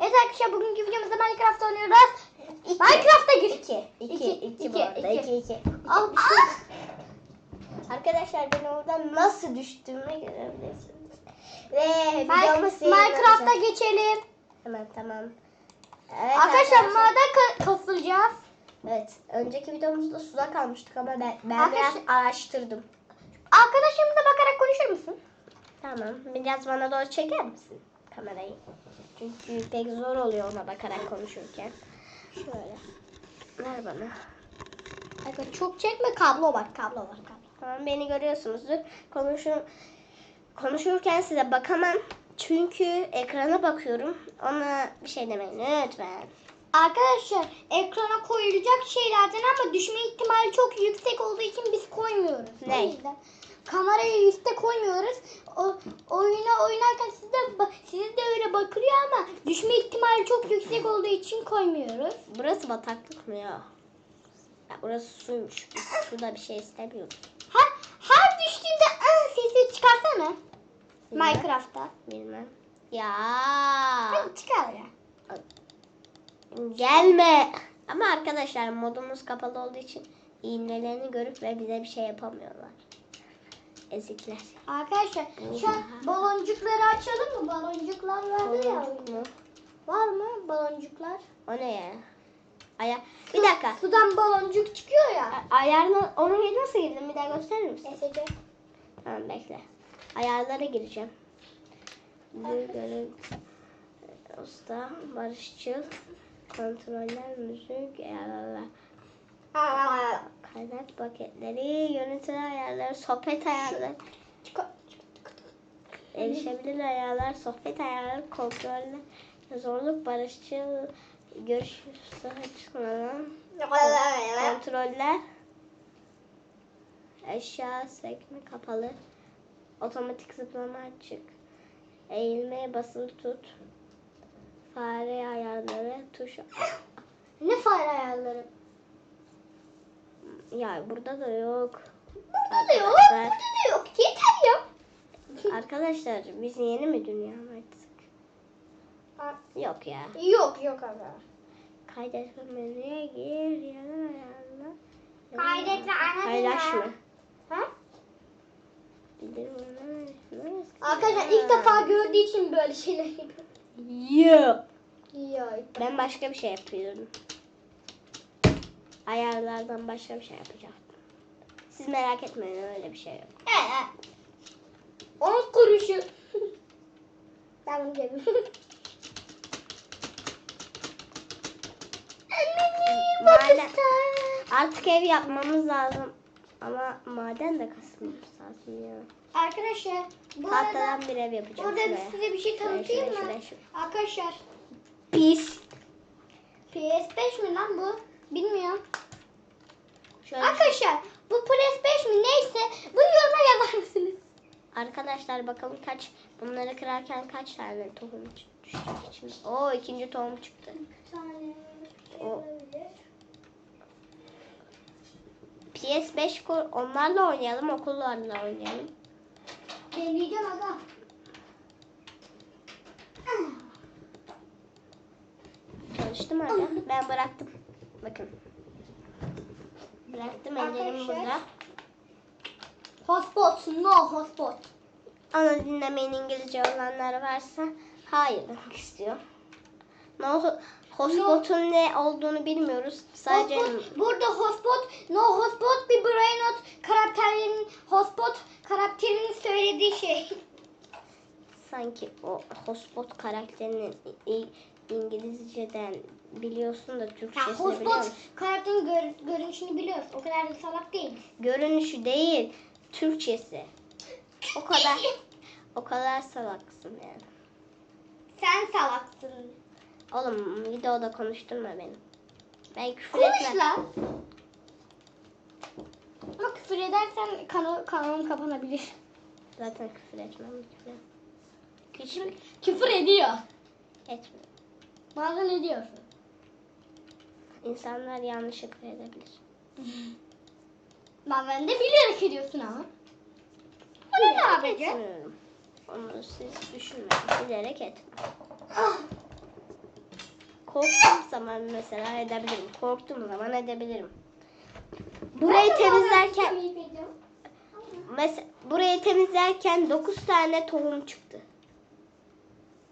Evet arkadaşlar bugünkü videomuzda Minecraft oynuyoruz. Minecraft'a gir. 2. 2. İki, 2 iki, bu arada. iki. 2 2. Al. Arkadaşlar ben oradan nasıl düştüğümü görebilirsiniz. Ve Minecraft'a geçelim. Hemen tamam. Evet arkadaşlar maden ka- kasılacağız. Evet. Önceki videomuzda suda kalmıştık ama ben, ben Arkadaşlar- biraz araştırdım. Arkadaşlarımıza bakarak konuşur musun? Tamam. Biraz bana doğru çeker misin kamerayı? Çünkü pek zor oluyor ona bakarak konuşurken. Şöyle. Ver bana. Arkadaşlar çok çekme kablo var kablo var kablo. Tamam beni görüyorsunuzdur. Konuşur, konuşurken size bakamam. Çünkü ekrana bakıyorum. Ona bir şey demeyin lütfen. Arkadaşlar ekrana koyulacak şeylerden ama düşme ihtimali çok yüksek olduğu için biz koymuyoruz. Ne? O yüzden kamerayı üste koymuyoruz. O, oyuna oynarken siz de, siz de öyle bakılıyor ama düşme ihtimali çok yüksek olduğu için koymuyoruz. Burası bataklık mı ya? ya burası suymuş. Biz suda bir şey istemiyoruz. Her, her düştüğünde ıı sesi çıkarsana. Bilmem. Minecraft'ta. Bilmem. Ya. Hadi çıkar ya. Gelme. Ama arkadaşlar modumuz kapalı olduğu için iğnelerini görüp ve bize bir şey yapamıyorlar. Ezikler. Arkadaşlar şu an baloncukları açalım mı? Baloncuklar vardı ya. Baloncuk mu? Var mı baloncuklar? O ne ya? Aya bir dakika. Sudan baloncuk çıkıyor ya. Ayarına onu nasıl girdin? Bir daha gösterir misin? Neyse. Tamam bekle. Ayarlara gireceğim. Görün. Usta, barışçıl, kontroller, müzik, ayarlar. Kaynak paketleri, yönetim ayarları, sohbet ayarları, erişebilir ayarlar, sohbet ayarları, kontroller, zorluk, barışçıl, görüş çıkmadan, kontroller, eşya sekme kapalı, otomatik zıplama açık, eğilmeye basılı tut, fare ayarları, tuş Ne fare ayarları? Ya burada da yok. Burada da yok. Burada da yok. Yeter ya. Arkadaşlar biz yeni mi dünya artık? Yok ya. Yok yok aga. Kaydetme menüye gir. Yana ayarla. Kaydet ve ana Paylaşma. Ha? Arkadaşlar ilk defa gördüğü için böyle şeyler yapıyor. Yok. Ya. Ben başka bir şey yapıyorum. Ayarlardan başka bir şey yapacağım. Siz merak etmeyin öyle bir şey yok. Ee, on kuruşu. ben bunu yedim. Maden, artık ev yapmamız lazım. Ama maden de kasmamız lazım ya. Arkadaşlar bu arada Tahtadan bir ev yapacağım burada şuraya. size bir şey tanıtayım şuraya, mı? şuraya, şuraya. Arkadaşlar Pis. PS5 mi lan bu? Bilmiyorum. Şöyle Arkadaşlar bu PS5 mi neyse bunu yoruma yazar mısınız? Arkadaşlar bakalım kaç bunları kırarken kaç tane tohum düşecek içine. Oo ikinci tohum çıktı. O PS5 kur onlarla oynayalım okullarla oynayalım. Deneyeceğim aga. Çalıştı mı hala? Ben bıraktım. Bakın. Bıraktım ellerim burada. Hotspot, no hotspot. Onu dinlemeyin İngilizce olanlar varsa hayır demek istiyor. No, hotspot'un ne olduğunu bilmiyoruz. Sadece Hotspot, burada hotspot, no hotspot bir brain not karakterinin hotspot karakterinin söylediği şey. sanki o hotspot karakterinin İngilizceden biliyorsun da Ya Türkçesini biliyor hotspot musun? karakterin gör- görünüşünü biliyoruz. O kadar da salak değiliz. Görünüşü değil, Türkçesi. O kadar o kadar salaksın yani. Sen salaksın. Oğlum videoda konuşturma beni. Ben küfür Konuş etmem. lan. Ama küfür edersen kanal, kanalım kapanabilir. Zaten küfür etmem. Küfür, küfür Küfür ediyor. etmem. Bazen ediyorsun. İnsanlar yanlışlıkla edebilir. Bazen de bilerek ediyorsun ama. Onu ne? Etmiyorum. Onu siz düşünmeyin. Bilerek etmem. Ah, korktuğum zaman mesela edebilirim. Korktuğum zaman edebilirim. Burayı temizlerken mesela burayı temizlerken 9 tane tohum çıktı.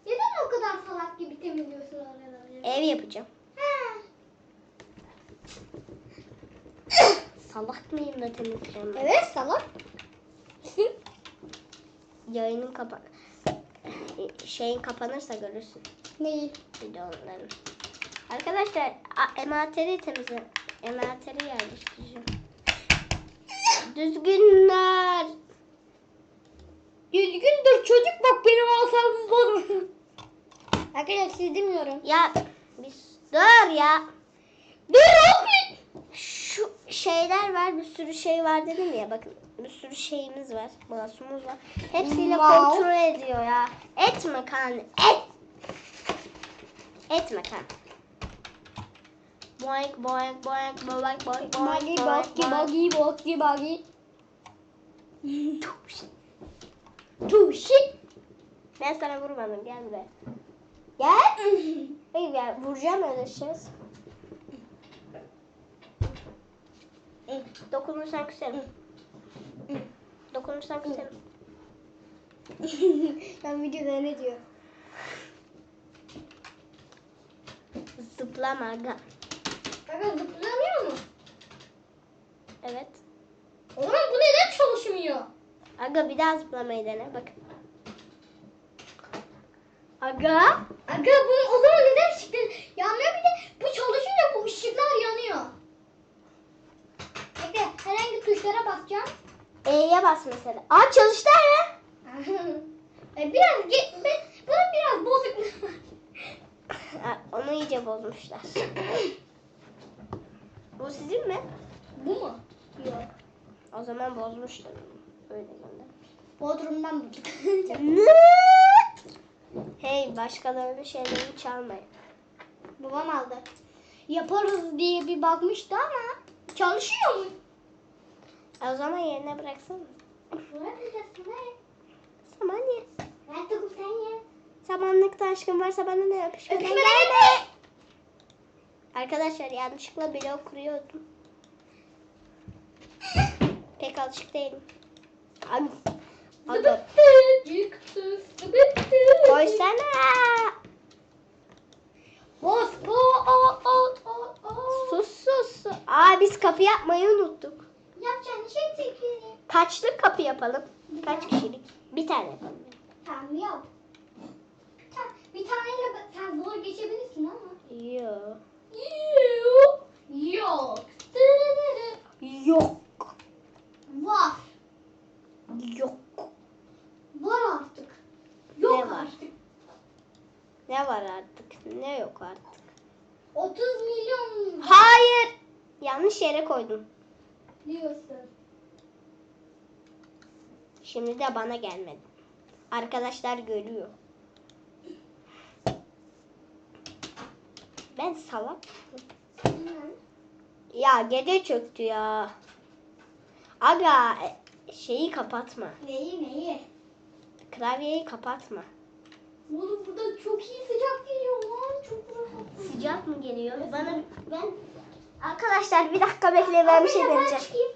Neden o kadar salak gibi temizliyorsun oraları? Ev yapacağım. Ha. Salak mıyım da temizleyeceğim? ben? Evet salak. Yayının kapa şeyin kapanırsa görürsün Neyi? videoların. Arkadaşlar emateri temizle. Emateri yerleştireceğim. Düzgünler. Düzgündür çocuk bak benim asabımı bozma. Arkadaşlar siz demiyorum. Ya biz dur ya. Dur abi. Şu şeyler var bir sürü şey var dedim ya bakın bir sürü şeyimiz var masumuz var hepsiyle Wow. kontrol ediyor ya etme kan et etme kan boink boink boink boink boink boink bagi boink bagi bagi bagi. boink Tuşi. ben sana vurmadım gel buraya Gel. hayır gel vuracağım öyle şey dokunursan küserim dokunursan küserim ben videoda ne diyor? zıplama aga Kanka zıplamıyor mu? evet Oğlum bu neden çalışmıyor? Aga bir daha zıplamayı dene bak. Aga. Aga bu o zaman neden ışıklar yanmıyor bir de bu çalışınca bu ışıklar yanıyor. Bekle herhangi tuşlara basacağım. E'ye bas mesela. Aa çalıştı ya. E, biraz ge- ben, bana biraz bozuk. Onu iyice bozmuşlar. Bu sizin mi? bu mu? Yok. O zaman bozmuşlar. Öyle gönder. Bodrum'dan bulduk. Hey başkalarının şeylerini çalmayın. Babam aldı. Yaparız diye bir bakmıştı ama çalışıyor mu? E, O zaman yerine bıraksana. Bırakacağız ne? Saman ye. Ben tokum sen ye. Samanlıkta aşkın varsa bana ne yapışma. Öpüşme gelme. Arkadaşlar yanlışlıkla blok kuruyordum. Pek alışık değilim. Abi. Sıkıntı. Koysana. Bos, bo, o, o, o, o. Sus sus. sus. Aa biz kapı yapmayı unuttuk. Yapacağın şey tekiri. Kaçlık kapı yapalım? Kaç kişilik? Bir tane yapalım. Tamam yap. Tane, bir taneyle ba- sen zor geçebilirsin ama. Yok. Yok. Yok. Dırırırı. Yok. Var. Yok. Var artık. Yok Ne var? artık. Ne var artık? Ne yok artık? 30 milyon Hayır. Yanlış yere koydum. diyorsun. Şimdi de bana gelmedi. Arkadaşlar görüyor. Ben salak. Ya gece çöktü ya. Aga e, şeyi kapatma. Neyi neyi? Klavyeyi kapatma. Oğlum burada çok iyi sıcak geliyor lan. Çok rahat. Sıcak mı geliyor? Bana ben Arkadaşlar bir dakika bekleyin ben bir şey Ben deneyeceğim. çıkayım.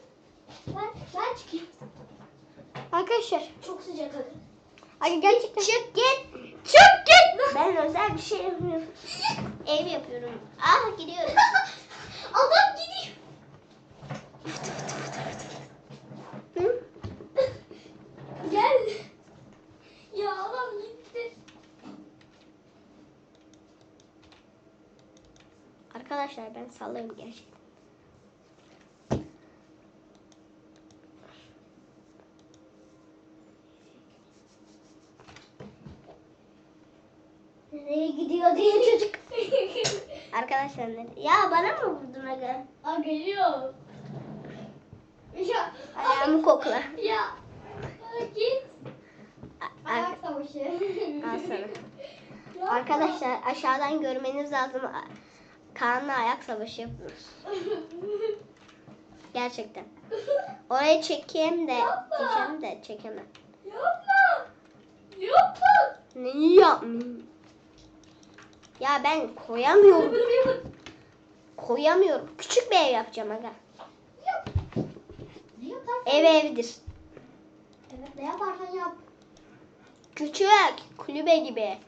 Ben, ben çıkayım. Arkadaşlar. Çok sıcak hadi. Hadi gerçekten. Çık git. Çık git. Ben özel bir şey yapıyorum. Ev yapıyorum. Ah gidiyoruz. Adam gidiyor. Hı? Gel. Ya adam gitti. Arkadaşlar ben sallıyorum gerçekten. Nereye gidiyor diye çocuk. Arkadaşlar ne? Ya bana mı vurdun aga? Aa geliyor. Ya. Ayağımı kokla. Ya. Aa, git. A- Ayak savaşı. Al sana. Arkadaşlar aşağıdan görmeniz lazım. Kaan'la ayak savaşı yapıyoruz. Gerçekten. Orayı çekeyim de Yapma. diyeceğim de çekemem. Yapma. Yapma. Neyi yapmayayım? Ya ben koyamıyorum. Koyamıyorum. Küçük bir ev yapacağım aga. Yap. Ne yaparsan Ev evdir. Evet ne yaparsan yap. Küçük. Kulübe gibi.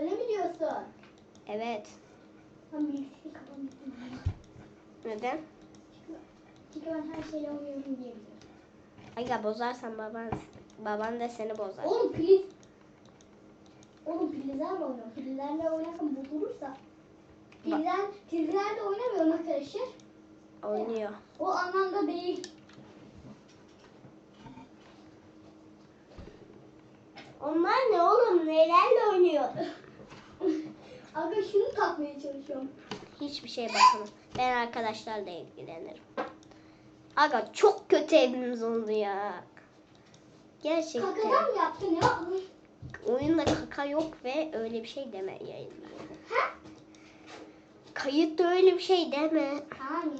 Öyle mi diyorsun? Evet. Ben bilgisayarı kapamıştım. Neden? Çünkü ben her şeyle oynuyorum diyebilirim. Aga bozarsan baban baban da seni bozar. Oğlum priz. Oğlum prizlerle oynuyorum. Prizlerle oynarken bozulursa. Prizler, prizlerle oynamıyorum arkadaşlar. Oynuyor. O anlamda değil. Onlar ne oğlum? Nelerle oynuyor? Aga şunu takmaya çalışıyorum. Hiçbir şey bakamam. Ben arkadaşlarla ilgilenirim. Aga çok kötü evimiz oldu ya. Gerçekten. Kakadan mı yaptın ya? Oyunda kaka yok ve öyle bir şey deme yayında. Ha? Kayıtta öyle bir şey deme. Hani.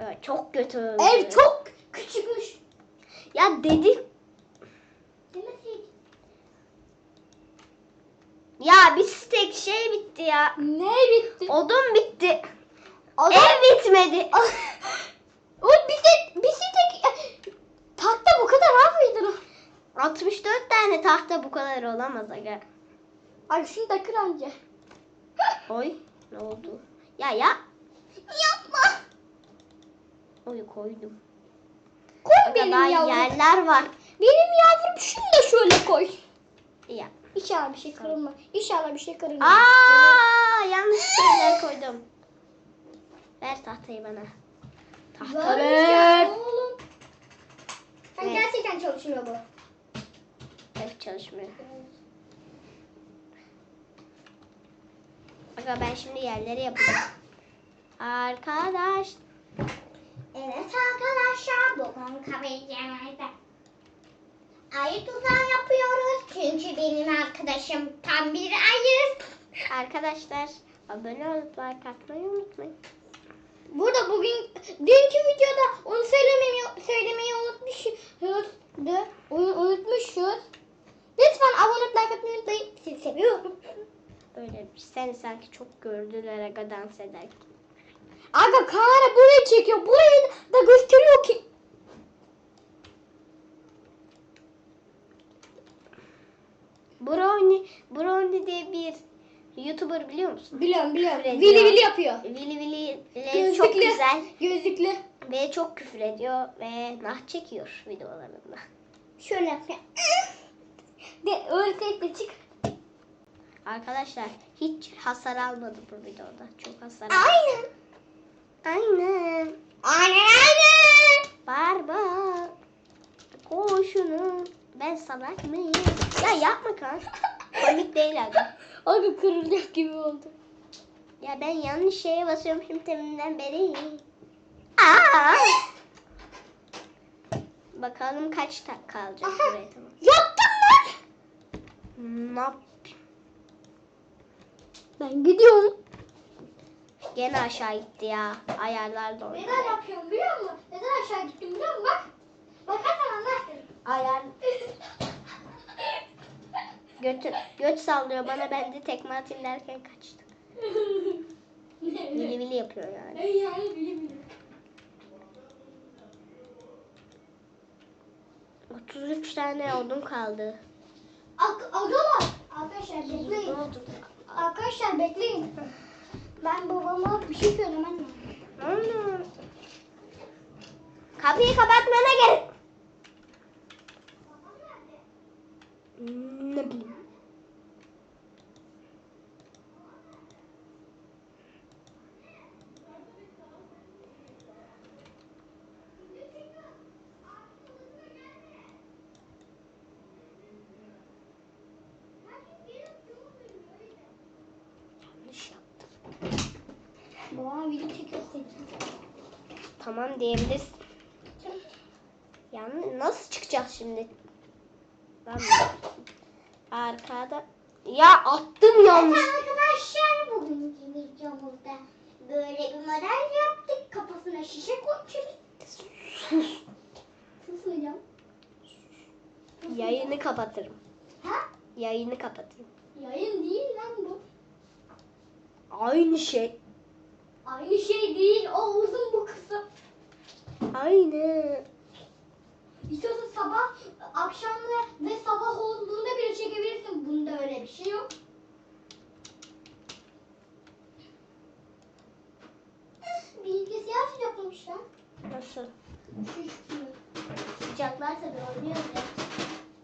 Evet, çok kötü. Ev çok küçükmüş. Ya dedik. Ya bir tek şey bitti ya. Ne bitti? Odun bitti. Adam... Ev bitmedi. o bir tek, bir tek tahta bu kadar abi 64 tane tahta bu kadar olamaz aga. Ay şunu da kır anca. Oy ne oldu? Ya ya. Yapma. Oy koydum. Koy Aga benim yavrum. yerler var. Benim yavrum şunu da şöyle koy. Ya. İnşallah bir şey kırılmaz. İnşallah bir şey kırılmaz. Aa yanlış şeyler koydum. Ver tahtayı bana. Tahta Ver. Oğlum. Yani Evet. gerçekten çalışmıyor bu. Ev çalışmıyor. Aga ben şimdi yerleri yapacağım. Arkadaş. Evet arkadaşlar bugün kabilcemizde ayı tuzağı yapıyoruz. Çünkü benim arkadaşım tam bir ayı. Arkadaşlar abone olup like atmayı unutmayın. Burada bugün dünkü videoda onu söylemeyi söylemeyi unutmuşuz. Onu unutmuşuz. Lütfen abone olup like atmayı unutmayın. Sizi seviyorum. Öyle bir seni sanki çok gördüler aga dans ederken. Aga kamera burayı çekiyor. Burayı da gösteriyor ki. Brownie, Brownie diye bir YouTuber biliyor musun? Biliyorum biliyorum. Küfür Vili ediyor. vili yapıyor. Vili Vili Gözlüklü. çok güzel Gözlüklü. ve çok küfür ediyor ve nah çekiyor videolarında. Şöyle yapıyor. De öyle sesle çık. Arkadaşlar hiç hasar almadı bu videoda. Çok hasar aldı. Aynen. Aynen. Aynen aynen. Barbar. Koşunu. Ben salak mıyım? Ya yapma kan. Komik değil abi. Abi kırılacak gibi oldu. Ya ben yanlış şeye basıyorum şimdi teminden beri. Aa! Bakalım kaç tak kalacak Aha. buraya tamam. Yaptım lan. Ne yap? Ben gidiyorum. Gene aşağı gitti ya. Ayarlar da oynuyor. Neden yapıyorum biliyor musun? Neden aşağı gittim biliyor musun? Bak. Bakarsan anlarsın. Ayar. Götü, göt sallıyor bana ben de tekme atayım derken kaçtı. Vili vili yapıyor yani. Yani bilmiyorum. 33 tane odun kaldı. Ak agalar. Arkadaşlar bekleyin. Arkadaşlar bekleyin. Ben babama bir şey söylemem lazım. Ana. Kapıyı kapatmana gerek. Ne bileyim. Tamam diyebilirsin. Yani nasıl çıkacağız şimdi? Ben arkada ya attım yanlış. arkadaşlar bugünkü videomuzda böyle bir model yaptık. Kafasına şişe koymuşuz. Sus. Susmayacağım. Yayını kapatırım. Ha? Yayını kapatayım. Yayın değil lan bu. Aynı şey. Aynı şey değil. O uzun bu kısa. Aynı. İstiyorsan sabah, akşamla ve sabah olduğunda bile çekebilirsin. Bunda öyle bir şey yok. Bilgisayar sıcaklamış lan. Nasıl? Şu. Sıcaklar tabii oynuyor ya.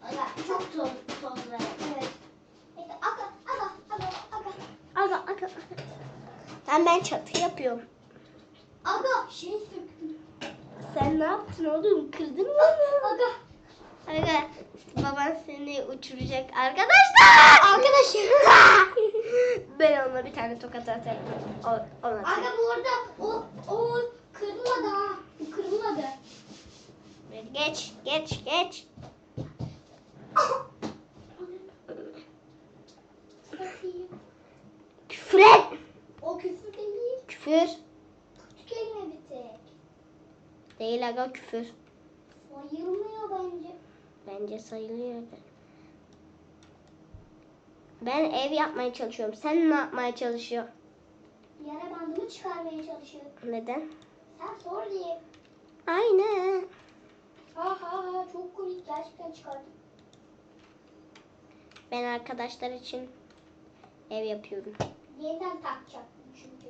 Aga çok toz, toz var. Evet. İşte aga, aga, aga, aga. Aga aga. Ben ben çatı yapıyorum. Aga şey. Sen ne yaptın oğlum? Kırdın mı? Aga. Aga baban seni uçuracak arkadaşlar. Arkadaşlar. ben ona bir tane tokat atarım. O, ona. Aga bu arada o, o kırılmadı ha. Bu kırılmadı. Geç geç geç. Küfür et. O küfür değil. Küfür. Kötü kelime bir tek. Değil aga küfür. Sayılmıyor bence. Bence sayılıyor. Ben ev yapmaya çalışıyorum. Sen ne yapmaya çalışıyorsun? Yara bandımı çıkarmaya çalışıyorum. Neden? Sen sor diye. Aynen. Ha ha ha çok komik gerçekten çıkardım. Ben arkadaşlar için ev yapıyorum. Yeniden takacaktım çünkü.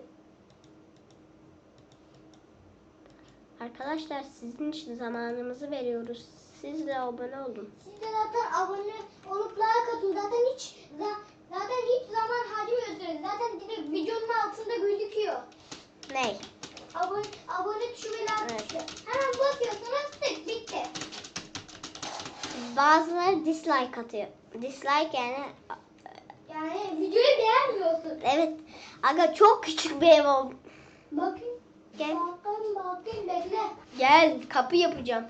Arkadaşlar sizin için zamanımızı veriyoruz. Siz de abone olun. Siz de zaten abone olup like atın. Zaten hiç za- zaten hiç zaman harcamıyorsunuz. Zaten direkt videonun altında gözüküyor. Ney? Abone, abone tuşu ve like Evet. tuşu. Hemen basıyorsunuz tık bitti. Bazıları dislike atıyor. Dislike yani Yani videoyu beğenmiyorsun. evet. Aga çok küçük bir ev oldu. Bakın. Gel. Bakın bakın bekle. Gel kapı yapacağım.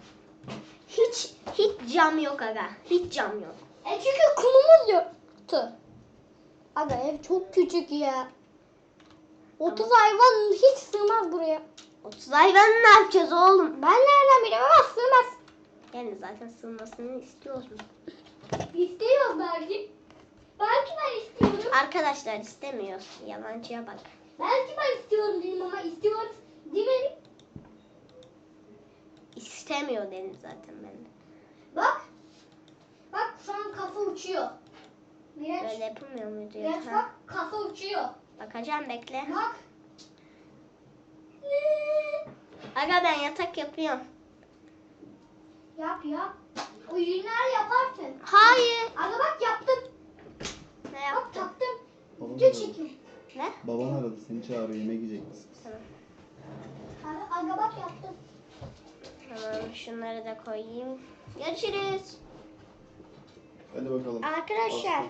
Hiç hiç cam yok aga. Hiç cam yok. E çünkü kumumuz yoktu. Aga ev çok küçük ya. 30 hayvan hiç sığmaz buraya. 30 hayvan ne yapacağız oğlum? Ben nereden bileyim ama sığmaz. Yani zaten sığmasını istiyorsun. İstiyoruz belki. Belki ben istiyorum. Arkadaşlar istemiyoruz. Yalancıya bak. Belki ben istiyorum dedim ama istiyoruz demedim. İstemiyor dedim zaten ben de. Bak. Bak şu an kafa uçuyor. Miraç. Böyle yapılmıyor muydu ya? Miraç Ha? bak kafa uçuyor. Bakacağım bekle. Bak. Aga ben yatak yapıyorum. Yap yap. Oyunlar yaparsın. Hayır. Aga bak yaptım. Ne Bak yaptın? taktım. Baban Video çekim. Ne? Baban aradı seni çağırıyor yemek yiyecek misin? Tamam. Aga, aga bak yaptım. Tamam şunları da koyayım. Görüşürüz. Hadi bakalım. Arkadaşlar.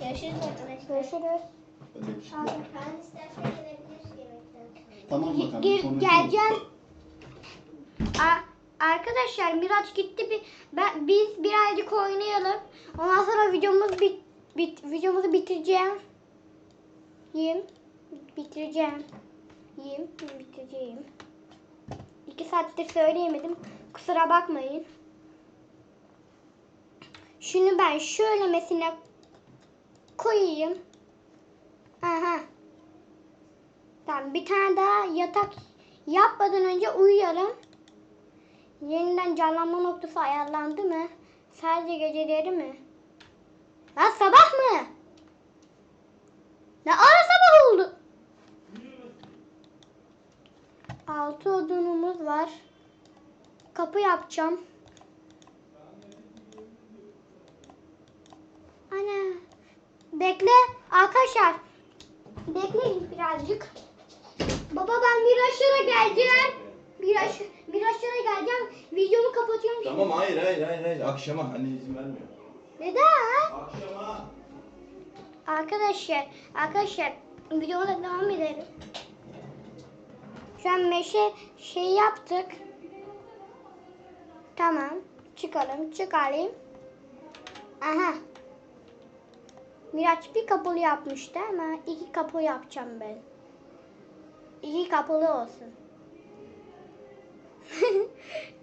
Görüşürüz arkadaşlar. Görüşürüz. Hadi yakışıklı. Ben istersen gelebiliriz yemekten. Tamam bakalım. Gel- konuşuruz. geleceğim. A- arkadaşlar Miraç gitti bir ben biz birazcık oynayalım. Ondan sonra videomuz bit, bit videomuzu bitireceğim. Yiyeyim. Bitireceğim. Yiyeyim. Bitireceğim. İki saattir söyleyemedim. Kusura bakmayın. Şunu ben şöylemesine koyayım. Aha. Tamam bir tane daha yatak yapmadan önce uyuyalım. Yeniden canlanma noktası ayarlandı mı? Sadece geceleri mi? Lan sabah mı? Ne ara sabah oldu? Altı odunumuz var. Kapı yapacağım. Ana. Bekle arkadaşlar. Bekleyin birazcık. Baba ben Miraçlara geleceğim. Miraç, Miraçlara geleceğim. Videomu kapatıyorum şimdi. Tamam hayır hayır hayır hayır akşama anne izin vermiyor. Neden? Akşama. Arkadaşlar, arkadaşlar videomuza devam edelim. Sen meşe şey yaptık. Tamam. Çıkalım. Çıkarayım. Aha. Miraç bir kapalı yapmıştı ama iki kapı yapacağım ben. İki kapalı olsun.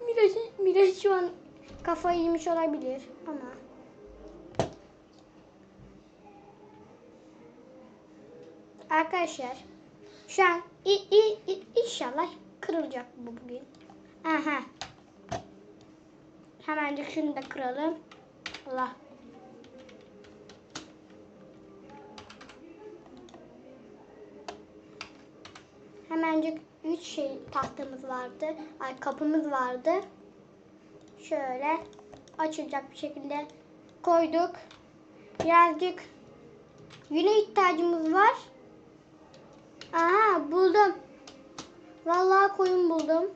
Miraç, Miraç şu an kafayı yemiş olabilir ama. Arkadaşlar şu an i, i, i- inşallah kırılacak bu bugün. Aha. Hemencik şunu da kıralım. Allah. Hemencik üç şey tahtamız vardı. Ay kapımız vardı. Şöyle açılacak bir şekilde koyduk. Birazcık yüne ihtiyacımız var. Aha buldum. Vallahi koyun buldum.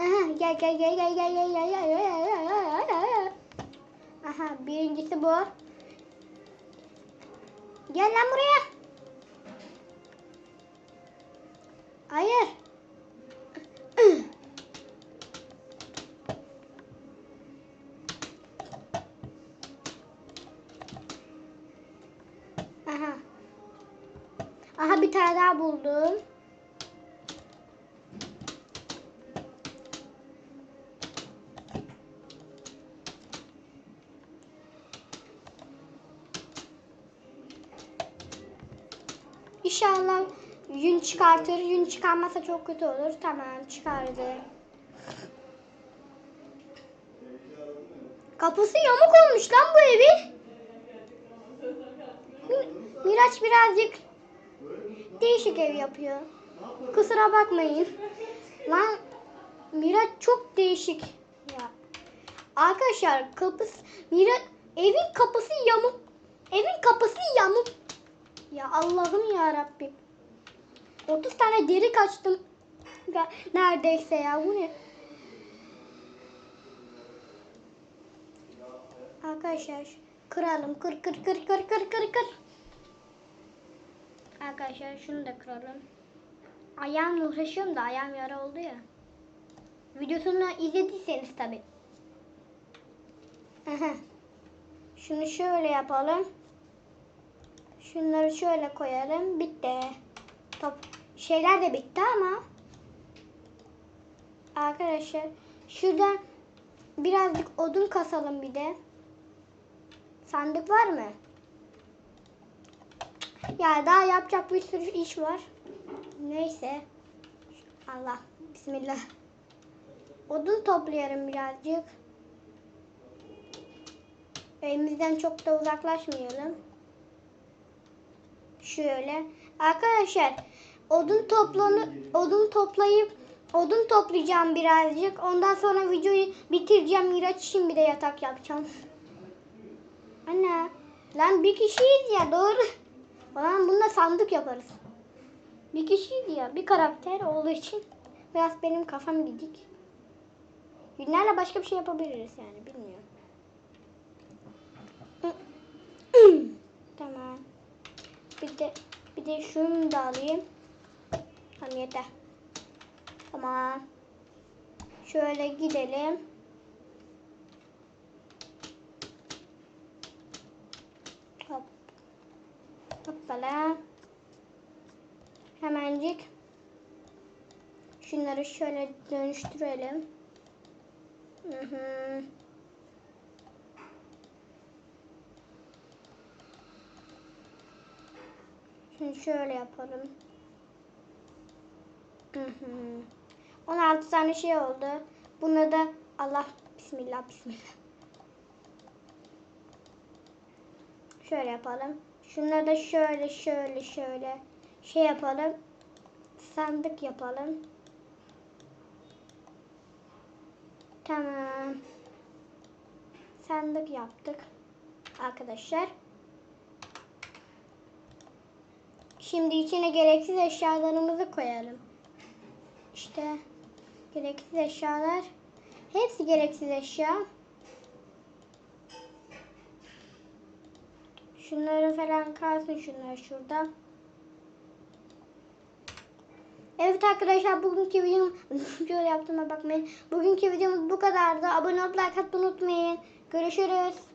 Aha gel gel gel gel gel gel gel gel gel gel gel. Aha birincisi bu. Gel lan buraya. Hayır. Bir tane daha buldum. İnşallah yün çıkartır. Yün çıkarmasa çok kötü olur. Tamam çıkardı. Kapısı yamuk olmuş lan bu evin. Mi- Miraç birazcık değişik ev yapıyor. Kusura bakmayın. Lan Miraç çok değişik. Ya. Arkadaşlar kapısı Miraç evin kapısı yamuk. Evin kapısı yamuk. Ya Allah'ım ya Rabbim. 30 tane deri kaçtım. Neredeyse ya bu ne? Arkadaşlar kıralım. Kır kır kır kır kır kır kır. Arkadaşlar şunu da kıralım. Ayağımla uğraşıyorum da ayağım yara oldu ya. Videosunu izlediyseniz tabi. Şunu şöyle yapalım. Şunları şöyle koyalım. Bitti. Top şeyler de bitti ama arkadaşlar şuradan birazcık odun kasalım bir de. Sandık var mı? Ya daha yapacak bir sürü iş var. Neyse. Allah. Bismillah. Odun toplayalım birazcık. Evimizden çok da uzaklaşmayalım. Şöyle. Arkadaşlar odun toplanı odun toplayıp odun toplayacağım birazcık. Ondan sonra videoyu bitireceğim. Miraç için bir de yatak yapacağım. Anne. Lan bir kişiyiz ya doğru. Falan bununla sandık yaparız. Bir kişiyiz ya. Bir karakter olduğu için biraz benim kafam gidik. Günlerle başka bir şey yapabiliriz yani bilmiyorum. tamam. Bir de bir de şunu da alayım. Tamam yeter. Tamam. Şöyle gidelim. Hoppala. Hemencik. Şunları şöyle dönüştürelim. Hı hı. Şimdi şöyle yapalım. Hı hı. 16 tane şey oldu. Buna da Allah bismillah bismillah. Şöyle yapalım. Şunları da şöyle şöyle şöyle şey yapalım. Sandık yapalım. Tamam. Sandık yaptık. Arkadaşlar. Şimdi içine gereksiz eşyalarımızı koyalım. İşte gereksiz eşyalar. Hepsi gereksiz eşya. Şunları falan kalsın şunlar şurada. Evet arkadaşlar bugünkü videom şöyle yaptığıma bakmayın. Bugünkü videomuz bu kadardı. Abone olup like unutmayın. Görüşürüz.